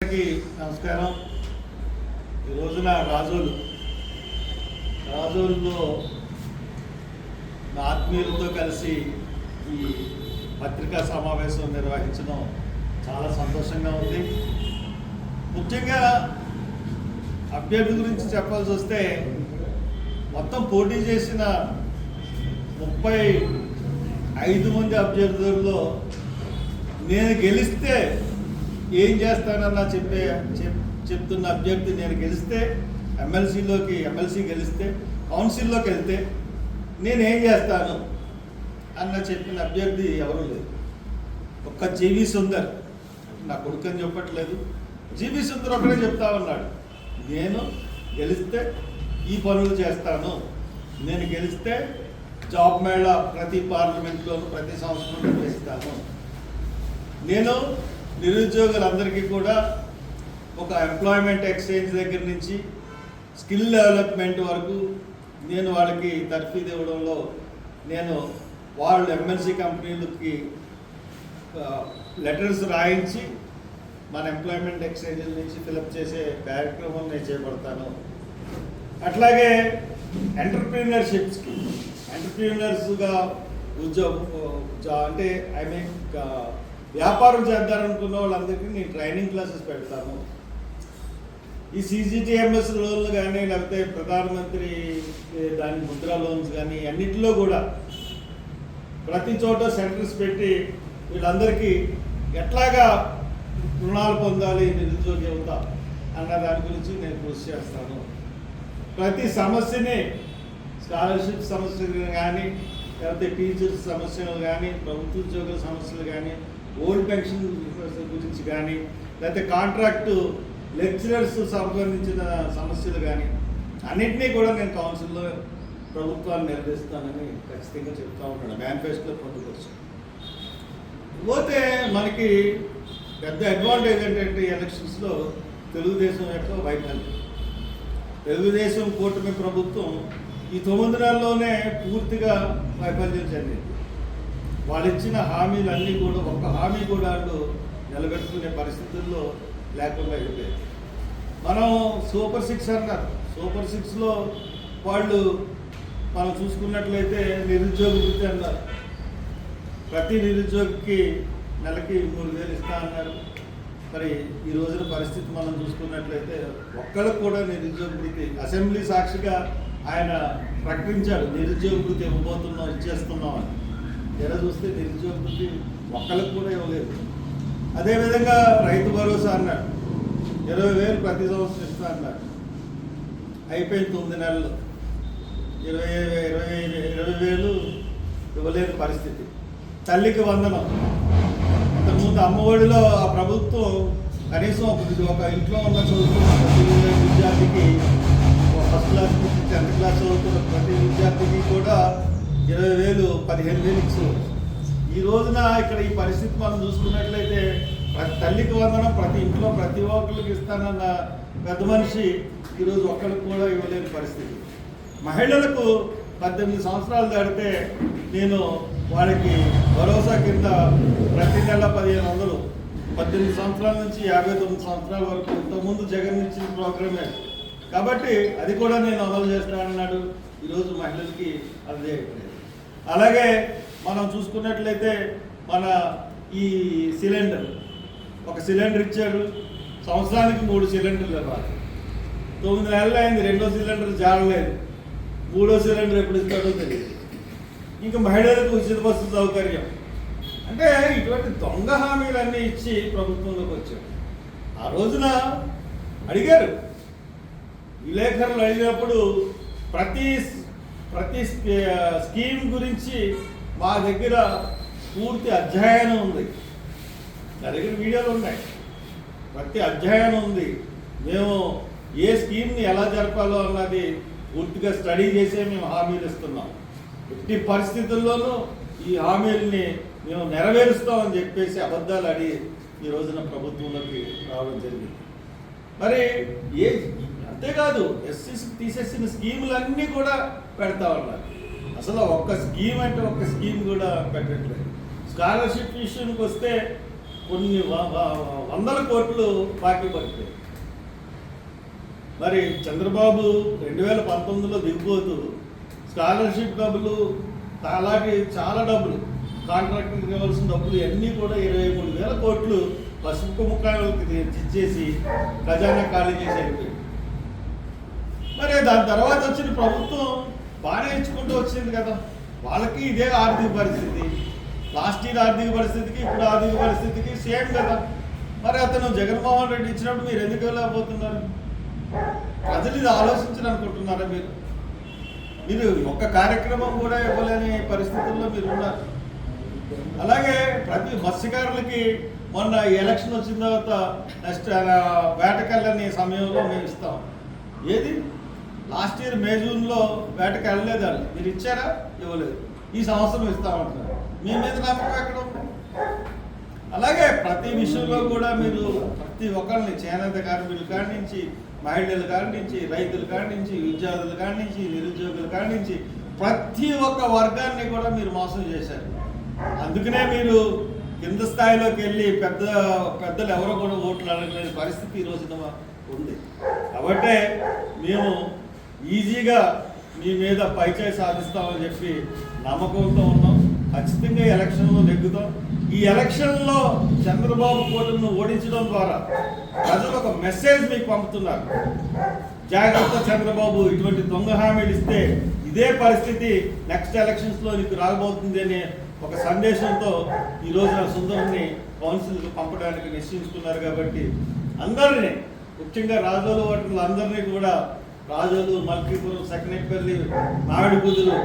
అందరికీ నమస్కారం. ఈ రోజున రాజోలు. రాజోలులో నా ఆత్మీయులతో కలిసి ఈ పత్రికా సమావేశం నిర్వహించడం చాలా సంతోషంగా ఉంది. ముఖ్యంగా అభ్యర్థి గురించి చెప్పాల్సి వస్తే మొత్తం పోటీ చేసిన ముప్పై ఐదు మంది అభ్యర్థుల్లో నేను గెలిస్తే ఏం చేస్తానన్నా చెప్పే చెప్- చెప్తున్న అభ్యర్థి నేను గెలిస్తే ఎమ్మెల్సీలోకి ఎమ్మెల్సీ గెలిస్తే కౌన్సిల్లోకి వెళ్తే నేను ఏం చేస్తాను అన్న చెప్పిన అభ్యర్థి ఎవరు లేదు ఒక్క జీవి సుందర్ నా కొడుకు అని చెప్పట్లేదు. జీవి సుందర్ ఒకటే చెప్తా ఉన్నాడు నేను గెలిస్తే ఈ పనులు చేస్తాను. నేను గెలిస్తే జాబ్ మేళా ప్రతి పార్లమెంట్లోనూ ప్రతి సంవత్సరం చేస్తాను. నేను నిరుద్యోగులందరికీ కూడా ఒక ఎంప్లాయ్మెంట్ ఎక్స్చేంజ్ దగ్గర నుంచి స్కిల్ డెవలప్మెంట్ వరకు నేను వాళ్ళకి తర్ఫీదు ఇవ్వడంలో నేను వాళ్ళు ఎంఎన్సీ కంపెనీలకి లెటర్స్ రాయించి మన ఎంప్లాయ్మెంట్ ఎక్స్చేంజ్ల నుంచి ఫిలప్ చేసే కార్యక్రమం నేను చేపడతాను. అట్లాగే ఎంటర్ప్రీనర్షిప్స్కి ఎంటర్ప్రీనర్స్గా ఉద్యోగ అంటే ఐ మీన్ వ్యాపారం చేద్దారనుకున్న వాళ్ళందరికీ నేను ట్రైనింగ్ క్లాసెస్ పెడతాను. ఈ సీజీటీఎంఎస్ లోన్లు కానీ లేకపోతే ప్రధానమంత్రి దాని ముద్రా లోన్స్ కానీ అన్నిటిలో కూడా ప్రతి చోట సెంటర్స్ పెట్టి వీళ్ళందరికీ ఎట్లాగా రుణాలు పొందాలి నిరుద్యోగ యువత అన్న దాని గురించి నేను కృషి చేస్తాను. ప్రతి సమస్యని స్కాలర్షిప్ సమస్యలు కానీ లేకపోతే టీచర్స్ సమస్యలు కానీ ప్రభుత్వ ఉద్యోగుల సమస్యలు కానీ ఓల్డ్ పెన్షన్ గురించి కానీ లేకపోతే కాంట్రాక్టు లెక్చరర్స్ సంబంధించిన సమస్యలు కానీ అన్నింటినీ కూడా నేను కౌన్సిల్లో ప్రభుత్వాన్ని నిర్వహిస్తానని ఖచ్చితంగా చెప్తా ఉన్నాను. మేనిఫెస్టోలో పొందుపరిచాను. పోతే మనకి పెద్ద అడ్వాంటేజ్ ఏంటంటే ఎలక్షన్స్లో తెలుగుదేశం యొక్క వైఫల్యం. తెలుగుదేశం కూటమి ప్రభుత్వం ఈ తొమ్మిది నెలల్లోనే పూర్తిగా వైఫల్యం చెందింది. వాళ్ళు ఇచ్చిన హామీలన్నీ కూడా ఒక్క హామీ కూడా వాళ్ళు నిలబెట్టుకునే పరిస్థితుల్లో లేకుండా అయిపోయాయి. మనం సూపర్ సిక్స్ అన్నారు సూపర్ సిక్స్లో వాళ్ళు మనం చూసుకున్నట్లయితే నిరుద్యోగ వృత్తి అన్నారు ప్రతి నిరుద్యోగికి నెలకి మూడు వేలు ఇస్తా అన్నారు. మరి ఈ రోజున పరిస్థితి మనం చూసుకున్నట్లయితే ఒక్కళ్ళకు కూడా నిరుద్యోగ వృత్తి అసెంబ్లీ సాక్షిగా ఆయన ప్రకటించాడు. నిరుద్యోగ వృత్తి ఇవ్వబోతున్నాం ఇచ్చేస్తున్నాం అని. ఎలా చూస్తే నిరుద్యోగ ఒక్కరికి కూడా ఇవ్వలేదు. అదేవిధంగా రైతు భరోసా అన్నాడు. ఇరవై వేలు ప్రతి సంవత్సరం ఇస్తా అన్నాడు. అయిపోయింది తొమ్మిది నెలలు. ఇరవై ఇరవై ఇరవై వేలు ఇవ్వలేని పరిస్థితి. తల్లికి వందనం. ఇంతకుముందు అమ్మఒడిలో ఆ ప్రభుత్వం కనీసం ఒక ఒక ఇంట్లో ఉన్న చదువుతున్న ప్రతి విద్యార్థికి ఫస్ట్ క్లాస్ నుంచి టెన్త్ క్లాస్ చదువుతున్న ప్రతి విద్యార్థికి కూడా ఇరవై వేలు పదిహేను వేలు ఇచ్చేవారు ఈ రోజున ఇక్కడ ఈ పరిస్థితి మనం చూసుకున్నట్లయితే ప్రతి తల్లికి వందనం ప్రతి ఇంట్లో ప్రతి ఒక్కరికి ఇస్తానన్న పెద్ద మనిషి ఈరోజు ఒక్కరికి కూడా ఇవ్వలేని పరిస్థితి. మహిళలకు పద్దెనిమిది సంవత్సరాలు దాటితే నేను వాళ్ళకి భరోసా కింద ప్రతి నెల పదిహేను వందలు. పద్దెనిమిది సంవత్సరాల నుంచి యాభై తొమ్మిది సంవత్సరాల వరకు ఇంతకుముందు జగన్ ఇచ్చిన ప్రోగ్రామే. కాబట్టి అది కూడా నేను అమలు చేస్తానన్నాడు. ఈరోజు మహిళలకి అదే. అలాగే మనం చూసుకున్నట్లయితే మన ఈ సిలిండర్ ఒక సిలిండర్ ఇచ్చాడు సంవత్సరానికి మూడు సిలిండర్లు ఇవ్వాలి. తొమ్మిది నెలలు అయింది రెండో సిలిండర్ జారలేదు. మూడో సిలిండర్ ఎప్పుడు ఇస్తాడో తెలియదు. ఇంకా మహిళలకు ఉచిత బస్సు సౌకర్యం. అంటే ఇటువంటి దొంగ హామీలన్నీ ఇచ్చి ప్రభుత్వంలోకి వచ్చారు ఆ రోజున అడిగారు. విలేకరులు అడిగినప్పుడు ప్రతి ప్రతి స్కీ- స్కీమ్ గురించి మా దగ్గర పూర్తి అధ్యయనం ఉంది. నా దగ్గర వీడియోలు ఉన్నాయి. ప్రతి అధ్యయనం ఉంది. మేము ఏ స్కీమ్ని ఎలా జరపాలో అన్నది పూర్తిగా స్టడీ చేసే మేము హామీలు ఇస్తున్నాం. ఎట్టి పరిస్థితుల్లోనూ ఈ హామీల్ని మేము నెరవేరుస్తామని చెప్పేసి అబద్ధాలు అడి ఈ రోజున ప్రభుత్వంలోకి రావడం జరిగింది. మరి ఏ అంతేకాదు ఎస్సీసీ తీసేసిన స్కీములన్నీ కూడా పెడతా ఉన్నారు. అసలు ఒక్క స్కీమ్ అంటే ఒక్క స్కీమ్ కూడా పెట్టట్లేదు. స్కాలర్షిప్ విషయానికి వస్తే కొన్ని వందల కోట్లు బాకీ పడిపోయాయి మరి చంద్రబాబు రెండు వేల పంతొమ్మిదిలో దిగిపోతూ స్కాలర్షిప్ డబ్బులు అలాంటి చాలా డబ్బులు కాంట్రాక్టర్కి ఇవ్వాల్సిన డబ్బులు అన్నీ కూడా ఇరవై మూడు వేల కోట్లు పసుపు ముఖాలకి ఇచ్చేసి ఖజానా ఖాళీ చేసి అయిపోయింది. మరి దాని తర్వాత వచ్చిన ప్రభుత్వం బాగానే ఇచ్చుకుంటూ వచ్చింది కదా. వాళ్ళకి ఇదే ఆర్థిక పరిస్థితి. లాస్ట్ ఇయర్ ఆర్థిక పరిస్థితికి ఇప్పుడు ఆర్థిక పరిస్థితికి సేమ్ కదా. మరి అతను జగన్మోహన్ రెడ్డి ఇచ్చినప్పుడు మీరు ఎందుకు వెళ్ళకపోతున్నారు ప్రజలు ఇది ఆలోచించని అనుకుంటున్నారా మీరు మీరు ఒక్క కార్యక్రమం కూడా ఇవ్వలేని పరిస్థితుల్లో మీరు ఉన్నారు. అలాగే ప్రతి మత్స్యకారులకి మొన్న ఈ ఎలక్షన్ వచ్చిన తర్వాత నెక్స్ట్ వేటకెళ్ళని సమయంలో మేము ఇస్తాం. ఏది? లాస్ట్ ఇయర్ మే జూన్లో వేటకి వెళ్ళలేదు వాళ్ళు. మీరు ఇచ్చారా? ఇవ్వలేదు. ఈ సంవత్సరం ఇస్తామంటున్నారు మీ మీద నమ్మకం ఎక్కడ అలాగే ప్రతి విషయంలో కూడా మీరు ప్రతి ఒక్కరిని చేనేత కార్మికులు కాడి నుంచి మహిళల కాడి నుంచి రైతుల కాడి నుంచి విద్యార్థుల కాడి నుంచి నిరుద్యోగుల కాడి నుంచి ప్రతి ఒక్క వర్గాన్ని కూడా మీరు మోసం చేశారు. అందుకనే మీరు కింద స్థాయిలోకి వెళ్ళి పెద్ద పెద్దలు ఎవరో కూడా ఓట్లు అడగలేని పరిస్థితి ఈ రోజున ఉంది. కాబట్టే మేము ఈజీగా మీ మీద పైచేయి సాధిస్తామని చెప్పి నమ్మకంతో ఉన్నాం. ఖచ్చితంగా ఎలక్షన్లో నెగ్గుతాం. ఈ ఎలక్షన్లో చంద్రబాబు కోటను ఓడించడం ద్వారా ప్రజలు ఒక మెసేజ్ మీకు పంపుతున్నారు. జాగ్రత్త చంద్రబాబు ఇటువంటి దొంగ హామీలు ఇస్తే ఇదే పరిస్థితి నెక్స్ట్ ఎలక్షన్స్లో నీకు రాబోతుంది అనే ఒక సందేశంతో ఈ రోజున సుందరుని కౌన్సిల్ పంపడానికి నిశ్చయించుకున్నారు కాబట్టి అందరినీ ముఖ్యంగా రాజోలు ఓటర్లు అందరినీ కూడా రాజోలు మల్కీపురం సకినేపల్లి మామిడి కుదురు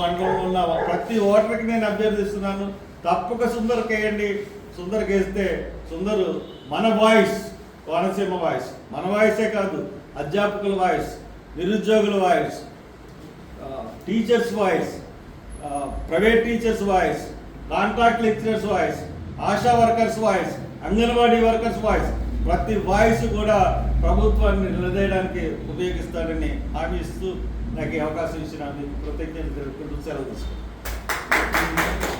మండలంలో ఉన్న ప్రతి ఓటర్కి నేను అభ్యర్థిస్తున్నాను. తప్పక సుందర్కి వేయండి సుందర్కి వేస్తే సుందరు మన వాయిస్ కోనసీమ వాయిస్. మన వాయిసే కాదు అధ్యాపకుల వాయిస్ నిరుద్యోగుల voice teachers voice private teachers voice contract lecturers voice Asha workers voice Anganwadi workers voice ప్రతి వాయిస్ కూడా ప్రభుత్వాన్ని నిలదీయడానికి ఉపయోగిస్తారని హామీ ఇస్తూ నాకు ఈ అవకాశం ఇచ్చిన మీకు కృతజ్ఞతలు తెలుపుకుంటూ సెలవు తీసుకుంటాను